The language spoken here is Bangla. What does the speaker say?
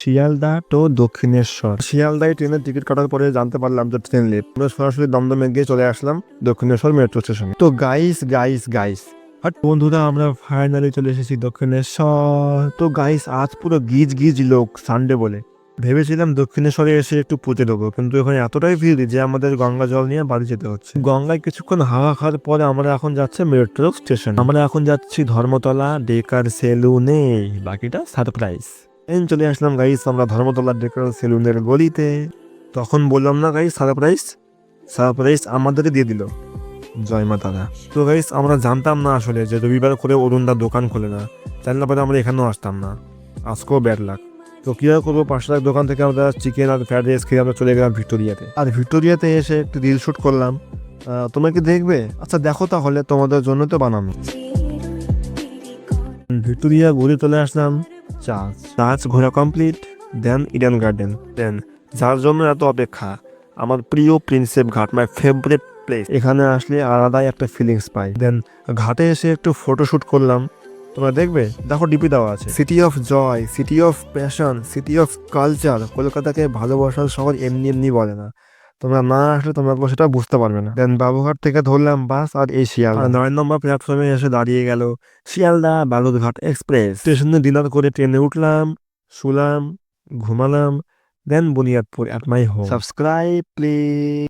শিয়ালদা টু দক্ষিণেশ্বর। শিয়ালদায় ট্রেনের টিকিট কাটার পরে জানতে পারলাম যে ট্রেন লেট আমরা সরাসরি দমদমে গিয়ে চলে আসলাম দক্ষিণেশ্বর মেট্রো স্টেশনে তো গাইস গাইস গাইস আর বন্ধুরা আমরা ফাইনালি চলে এসেছি দক্ষিণেশ্বর। তো গাইস আজ পুরো গিজ গিজ লোক সানডে বলে। ভেবেছিলাম দক্ষিণেশ্বরে এসে একটু পুঁতে দেবো কিন্তু এখানে এতটাই ভিড় যে আমাদের গঙ্গা জল নিয়ে বাড়ি যেতে হচ্ছে। গঙ্গায় কিছুক্ষণ হাওয়া খাওয়ার পরে আমরা এখন যাচ্ছে মেট্রো স্টেশন আমরা এখন যাচ্ছি ধর্মতলা ডেকার সেলুনে বাকিটা সারপ্রাইজ এই চলে আসলাম গাইস আমরা ধর্মতলা ডেকার সেলুনের গলিতে। তখন বললাম, না গাইস সারপ্রাইজ সারপ্রাইজ আমাদেরকে দিয়ে দিল। জয় মা তারা। তো গাইস আমরা জানতাম না আসলে যে রবিবার করে অরুণদা দোকান খোলে না। জানলে পরে আমরা এখানেও আসতাম না। আজকেও ব্যাড লাগ তো কি আর করব, পাঁচশো টাকার দোকান থেকে আমরা চিকেন আর ফ্রাইড রাইস খেয়ে আমরা চলে গেলাম ভিক্টোরিয়াতে। আর ভিক্টোরিয়াতে এসে একটু রিল শ্যুট করলাম। তোমরা কি দেখবে? আচ্ছা দেখো তাহলে, তোমাদের জন্য তো বানানো। ভিক্টোরিয়া ঘুরে চলে আসলাম। চার্চ। চার্চ ঘোরা complete then Eden garden then যার জন্য এত অপেক্ষা, আমার প্রিয় প্রিন্সেপ ঘাট মাই ফেভারিট প্লেস এখানে আসলে আলাদাই একটা ফিলিংস পাই। দেন ঘাটে এসে একটু ফটোশ্যুট করলাম। তোমরা দেখবে, দেখো ডিপি দেওয়া আছে। City of joy city of passion city of culture কলকাতাকে ভালোবাসার শহর এমনি এমনি বলে না। তোমরা না আসলে তোমরা সেটা বুঝতে পারবে না। দেন বাবুঘাট থেকে ধরলাম বাস আর এই শিয়াল নয় নম্বর প্ল্যাটফর্মে এসে দাঁড়িয়ে গেল শিয়ালদা বালুরঘাট এক্সপ্রেস স্টেশনে ডিনার করে ট্রেনে উঠলাম শুলাম ঘুমালাম then Buniyadpur at my home subscribe please